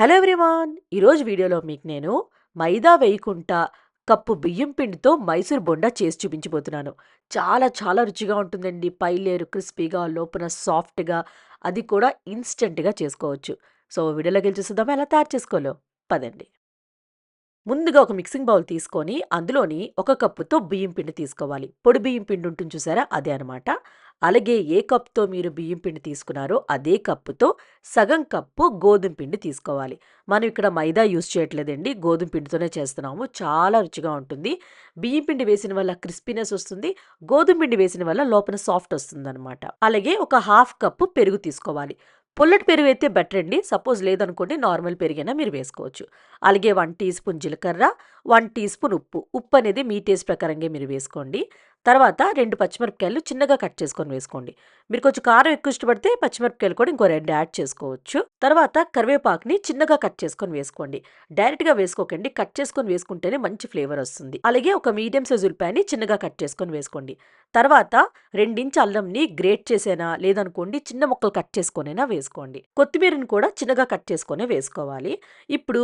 Hello everyone. ఈరోజు వీడియోలో మీకు నేను మైదా వేయకుండా కప్పు బియ్యం పిండితో మైసూర్ బొండా చేసి చూపించబోతున్నాను. చాలా చాలా రుచిగా ఉంటుందండి. పై లేరు క్రిస్పీగా లోపల సాఫ్ట్గా అది కూడా ఇన్స్టెంట్గా చేసుకోవచ్చు. సో వీడియోలోకి వెళ్ళి చూద్దామా ఎలా తయారు చేసుకోలో పదండి. ముందుగా ఒక మిక్సింగ్ బౌల్ తీసుకొని అందులోని ఒక కప్పుతో బియ్యం పిండి తీసుకోవాలి. పొడి బియ్యం పిండి ఉంటుంది చూసారా? అదే అనమాట అలాగే ఏ కప్తో మీరు బియ్యం పిండి తీసుకున్నారో అదే కప్పుతో సగం కప్పు గోధుమ పిండి తీసుకోవాలి. మనం ఇక్కడ మైదా యూస్ చేయట్లేదండి. గోధుమ పిండితోనే చేస్తున్నాము. చాలా రుచిగా ఉంటుంది. బియ్యం పిండి వేసిన వల్ల క్రిస్పీనెస్ వస్తుంది. గోధుమ పిండి వేసిన వల్ల లోపల సాఫ్ట్ వస్తుంది అలాగే ఒక హాఫ్ కప్పు పెరుగు తీసుకోవాలి. పుల్లటి పెరుగు అయితే బెటర్ అండి. సపోజ్ లేదనుకోండి నార్మల్ పెరుగైనా మీరు వేసుకోవచ్చు. అలాగే వన్ టీ స్పూన్ జీలకర్ర వన్ టీ స్పూన్ ఉప్పు. ఉప్పు అనేది మీ టేస్ట్ ప్రకారంగా మీరు వేసుకోండి. తర్వాత రెండు పచ్చిమిరపకాయలు చిన్నగా కట్ చేసుకొని వేసుకోండి. మీరు కొంచెం కారం ఎక్కువ ఇష్టపడితే పచ్చిమిరపకాయలు కూడా ఇంకో రెండు యాడ్ చేసుకోవచ్చు. తర్వాత కరివేపాకుని చిన్నగా కట్ చేసుకొని వేసుకోండి. డైరెక్ట్గా వేసుకోకండి. కట్ చేసుకొని వేసుకుంటేనే మంచి ఫ్లేవర్ వస్తుంది. అలాగే ఒక మీడియం సైజ్ ఉల్లిపాయని చిన్నగా కట్ చేసుకొని వేసుకోండి. తర్వాత రెండించు అల్లంని గ్రేట్ చేసేనా లేదనుకోండి చిన్న ముక్కలు కట్ చేసుకొనైనా వేసుకోండి. కొత్తిమీరని కూడా చిన్నగా కట్ చేసుకొని వేసుకోవాలి. ఇప్పుడు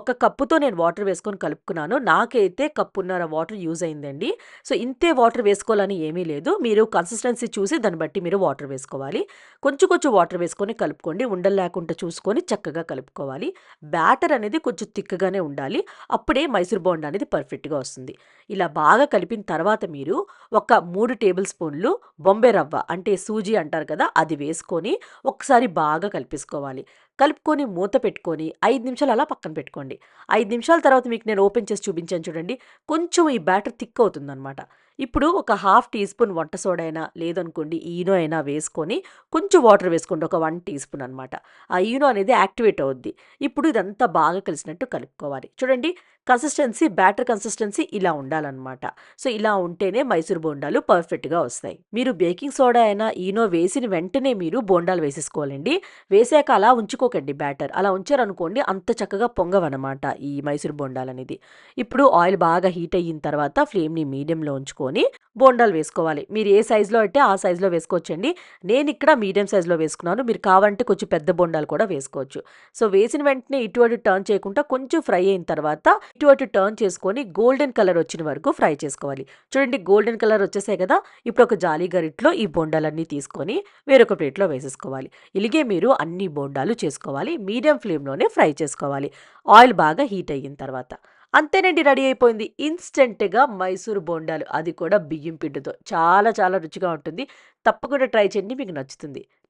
ఒక కప్పుతో నేను వాటర్ వేసుకొని కలుపుకున్నాను. నాకైతే కప్పున్నర వాటర్ యూజ్ అయిందండి. సో ఇంతే వాటర్ వాటర్ వేసుకోవాలని ఏమీ లేదు. మీరు కన్సిస్టెన్సీ చూసి దాన్ని బట్టి మీరు వాటర్ వేసుకోవాలి. కొంచెం కొంచెం వాటర్ వేసుకొని కలుపుకోండి. ఉండలు లేకుండా చూసుకొని చక్కగా కలుపుకోవాలి. బ్యాటర్ అనేది కొంచెం తిక్కగానే ఉండాలి. అప్పుడే మైసూర్ బోండా అనేది పర్ఫెక్ట్గా వస్తుంది. ఇలా బాగా కలిపిన తర్వాత మీరు ఒక మూడు టేబుల్ స్పూన్లు బొంబే రవ్వ అంటే సూజీ అంటారు కదా అది వేసుకొని ఒకసారి బాగా కలిపేసుకోవాలి. కలుపుకొని మూత పెట్టుకొని ఐదు నిమిషాలు అలా పక్కన పెట్టుకోండి. ఐదు నిమిషాల తర్వాత మీకు నేను ఓపెన్ చేసి చూపించాను చూడండి. కొంచెం ఈ బ్యాటర్ థిక్ అవుతుందన్నమాట. ఇప్పుడు ఒక హాఫ్ టీ స్పూన్ వంట సోడా అయినా లేదనుకోండి ఈనో అయినా వేసుకొని కొంచెం వాటర్ వేసుకోండి ఒక వన్ టీ స్పూన్ అనమాట ఆ ఈనో అనేది యాక్టివేట్ అవుద్ది. ఇప్పుడు ఇదంతా బాగా కలిసినట్టు కలుపుకోవాలి. చూడండి కన్సిస్టెన్సీ బ్యాటర్ కన్సిస్టెన్సీ ఇలా ఉండాలన్నమాట. సో ఇలా ఉంటేనే మైసూర్ బోండాలు పర్ఫెక్ట్గా వస్తాయి. మీరు బేకింగ్ సోడా అయినా ఈనో వేసిన వెంటనే మీరు బోండాలు వేసేసుకోవాలండి. వేసాక అలా ఉంచుకోకండి బ్యాటర్. అలా ఉంచారనుకోండి అంత చక్కగా పొంగవన్నమాట ఈ మైసూర్ బోండాలు అనేది ఇప్పుడు ఆయిల్ బాగా హీట్ అయిన తర్వాత ఫ్లేమ్ని మీడియంలో ఉంచుకొని బోండాలు వేసుకోవాలి. మీరు ఏ సైజులో అయితే ఆ సైజులో వేసుకోవచ్చండి. నేను ఇక్కడ మీడియం సైజులో వేసుకున్నాను. మీరు కావాలంటే కొంచెం పెద్ద బొండాలు కూడా వేసుకోవచ్చు. సో వేసిన వెంటనే ఇటువంటి టర్న్ చేయకుండా కొంచెం ఫ్రై అయిన తర్వాత ఇటు అటు టర్న్ చేసుకొని గోల్డెన్ కలర్ వచ్చిన వరకు ఫ్రై చేసుకోవాలి. చూడండి గోల్డెన్ కలర్ వచ్చేసాయి కదా? ఇప్పుడు ఒక జాలీ గరిట్లో ఈ బొండాలన్నీ తీసుకొని వేరొక ప్లేట్లో వేసేసుకోవాలి. ఇలాగే మీరు అన్ని బొండాలు చేసుకోవాలి. మీడియం ఫ్లేమ్లోనే ఫ్రై చేసుకోవాలి. ఆయిల్ బాగా హీట్ అయిన తర్వాత. అంతేనండి రెడీ అయిపోయింది. ఇన్స్టెంట్గా మైసూర్ బోండాలు. అది కూడా బియ్యం పిండితో. చాలా చాలా రుచిగా ఉంటుంది. తప్పకుండా ట్రై చేయండి. మీకు నచ్చుతుంది.